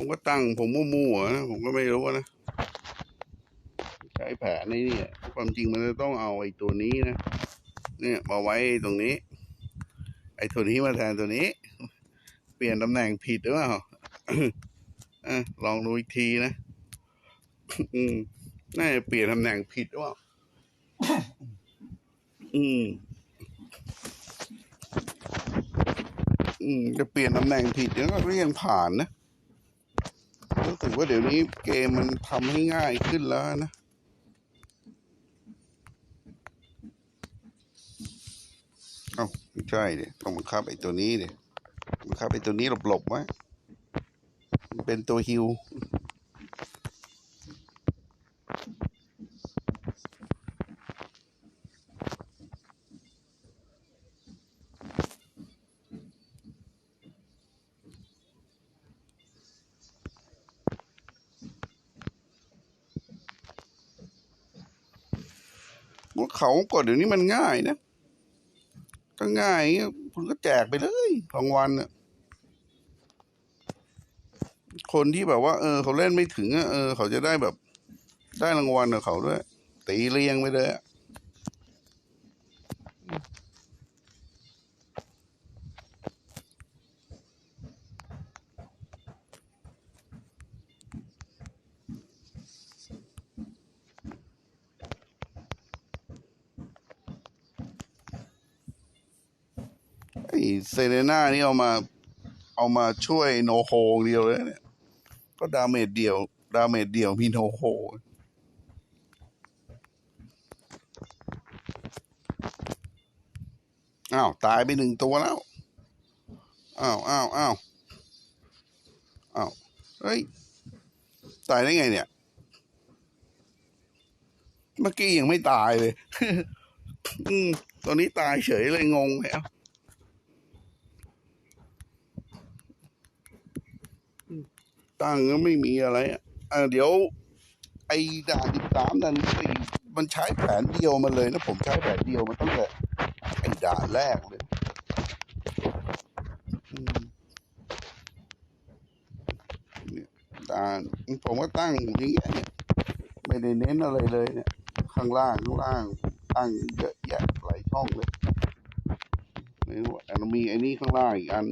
ผมก็ตั้ง ผมมั่วๆนะผมก็ไม่รู้นะ ใช้แผนในนี่ความจริงมันจะต้องเอาไอ้ตัวนี้นะเนี่ยมาไว้ตรงนี้ ไอ้ตัวนี้มาแทนตัวนี้ เปลี่ยนตำแหน่งผิดหรือเปล่าลองดูอีกทีนะน่าจะเปลี่ยนตำแหน่งผิดหรือเปล่าอืม อืม จะเปลี่ยนตำแหน่งผิดแล้วก็ยังผ่านนะ ว่าเดี๋ยวนี้เกมมันทำให้ง่ายขึ้นแล้วนะเอ้าไม่ใช่เดี๋ยต้องบังคับไอ้ตัวนี้เดี๋ยบังคับไอ้ตัวนี้หลบๆไว้เป็นตัวฮิว ว่าเขากดเดี๋ยวนี้มันง่ายนะก็ง่ายคุณก็แจกไปเลยรางวัลน่ะคนที่แบบว่า เออ เขาเล่นไม่ถึงอะเออ เขาจะได้แบบ ได้รางวัลของเขาด้วย ตีเรียงไปเลยอะ เซเรน่านี่เอามาเอามาช่วยโนโฮเดียวเลยเนี่ย ก็ดาเมจเดียว ดาเมจเดียวมีโนโฮอ้าวตายไปหนึ่งตัวแล้ว อ้าวอ้าวอ้าวอ้าวเฮ้ย ตายได้ไงเนี่ย เมื่อกี้ยังไม่ตายเลย อืมตอนนี้ตายเฉยเลยงงแล้ว ตั้งก็ไม่มีอะไรอะเดี๋ยว ไอ้ด่านสิบสามด่านสี่มันใช้แผนเดียวมาเลยนะผมใช้แผนเดียวมาตั้งแต่ไอ้ด่านแรกเลยอืมเนี่ยด่านผมก็ตั้งอย่างเงี้ยเนี่ยไม่ได้เน้นอะไรเลยเนี่ย ข้างล่างข้างล่างตั้งเยอะแยะหลายช่องเลยไม่รู้อันมีไอ้นี่ข้างล่างอีกอัน